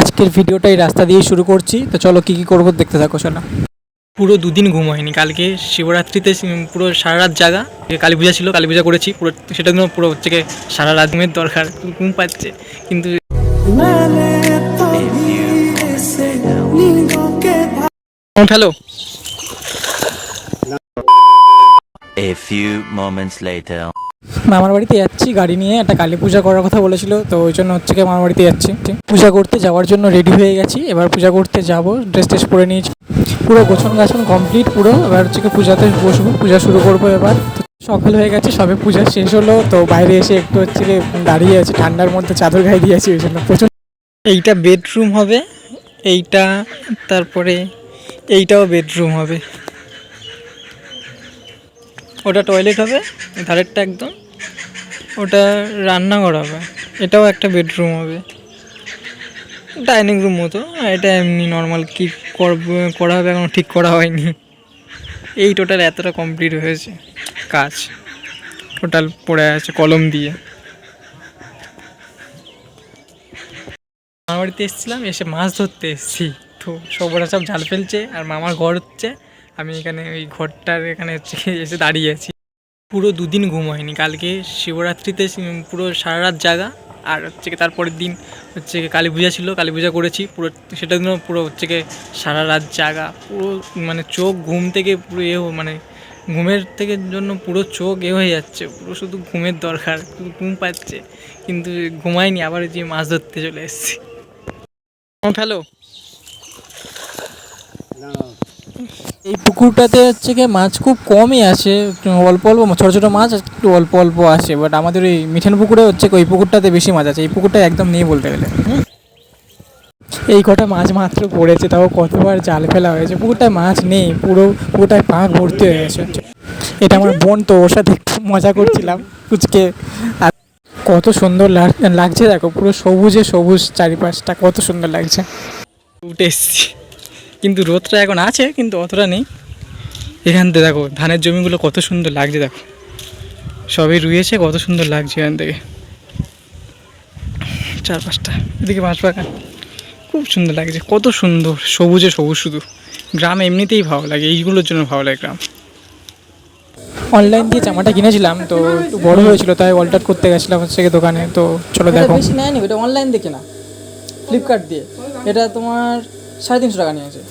আজকের ভিডিওটা এই রাস্তা দিয়ে শুরু করছি। তো চলো কি কি করব দেখতে থাকো শোনা। পুরো দুদিন ঘুম হয়নি। কালকে শিবরাত্রিতে পুরো সারা রাত জাগা কালী পূজা ছিল কালী পূজা করেছি। পুরো সেটা জন্য পুরো হচ্ছে সারা রাত ঘুমের দরকার। ঘুম পাচ্ছে। কিন্তু hello. A few moments later. মামার বাড়িতে যাচ্ছি, গাড়ি নিয়ে। একটা কালী পূজা করার কথা বলেছিল, তো ওই জন্য হচ্ছে কি মামার বাড়িতে যাচ্ছি। পূজা করতে যাওয়ার জন্য রেডি হয়ে গেছি। এবার পূজা করতে যাব ড্রেস টেস পরে নিয়েছি। পুরো গোছন গাছন কমপ্লিট পুরো। এবার হচ্ছে কি পূজাতে বসবো, পূজা শুরু করব এবার। সকাল হয়ে গেছে, সবে পূজা শেষ হলো। তো বাইরে এসে একটু হচ্ছে কি দাঁড়িয়ে আছি, ঠান্ডার মধ্যে চাদর গায়ে দিয়েছি ওই জন্য প্রচুর এইটা বেডরুম হবে, এইটা, তারপরে এইটাও বেডরুম হবে। ওটা টয়লেট হবে, ধারেরটা একদম। ওটা রান্নাঘর হবে, এটাও একটা বেডরুম হবে। ডাইনিং রুম মতো এটা এমনি নর্মাল কি করা হবে এখনও ঠিক করা হয়নি। এই টোটাল এতটা কমপ্লিট হয়েছে কাজ। টোটাল পড়ে আছে কলম দিয়ে। মামার বাড়িতে এসেছিলাম, এসে মাছ ধরতে এসেছি। তো সবরা সব জাল ফেলছে, আর মামার ঘর হচ্ছে আমি এখানে ওই ঘরটার এখানে হচ্ছে এসে দাঁড়িয়ে আছি। পুরো দুদিন ঘুম হয়নি। কালকে শিবরাত্রিতে পুরো সারা রাত জাগা। আর হচ্ছে তারপরের দিন হচ্ছে কালী পূজা ছিল, কালী পূজা করেছি। পুরো সেটার জন্য পুরো হচ্ছে সারা রাত জাগা। পুরো মানে চোখ ঘুম থেকে পুরো এ মানে ঘুমের থেকে জন্য পুরো চোখ এ হয়ে যাচ্ছে। পুরো শুধু ঘুমের দরকার ঘুম পাচ্ছে। কিন্তু ঘুমাইনি, আবার যে মাছ ধরতে চলে এসেছি। হ্যালো এই পুকুরটাতে হচ্ছে কি মাছ খুব কমই আসে অল্প অল্প ছোটো ছোটো মাছ একটু অল্প অল্প আসে বাট আমাদের ওই মিঠেন পুকুরে হচ্ছে ওই পুকুরটাতে বেশি মাছ আছে, এই পুকুরটা একদম নেই বলতে গেলে। এই কটা মাছ মাত্র পড়েছে, তাও কতবার জাল ফেলা হয়েছে, পুকুরটায় মাছ নেই, পুরো পুকুরটায় পাঁক ভর্তি হয়ে গেছে। এটা আমার বোন তো, ওর সাথে একটু মজা করছিলাম কুচকে আর কত সুন্দর লাগ- লাগছে দেখো, পুরো সবুজে সবুজ চারিপাশটা, কত সুন্দর লাগছে। উঠে এসছি। কিন্তু রোদটা এখন আছে কিন্তু অতটা নেই। এখান থেকে দেখো ধানের জমিগুলো কত সুন্দর লাগছে দেখো। সবই রুয়েছে কত সুন্দর লাগছে এখান থেকে। চার পাঁচটা এদিকে বাঁশ বাগান। খুব সুন্দর লাগছে কত সুন্দর সবুজে সবুজ শুধু। গ্রাম এমনিতেই ভালো লাগে এইগুলোর জন্য ভালো লাগে গ্রাম। অনলাইন দিয়ে জামাটা কিনেছিলাম তো একটু বড় হয়েছিল তাই অল্টার করতে গেছিলাম হচ্ছে দোকানে তো চলো দেখো। বেশি নেয়নি এটা অনলাইন দেখে না ফ্লিপকার্ট দিয়ে। এটা তোমার সাড়ে তিনশো টাকা নিয়েছে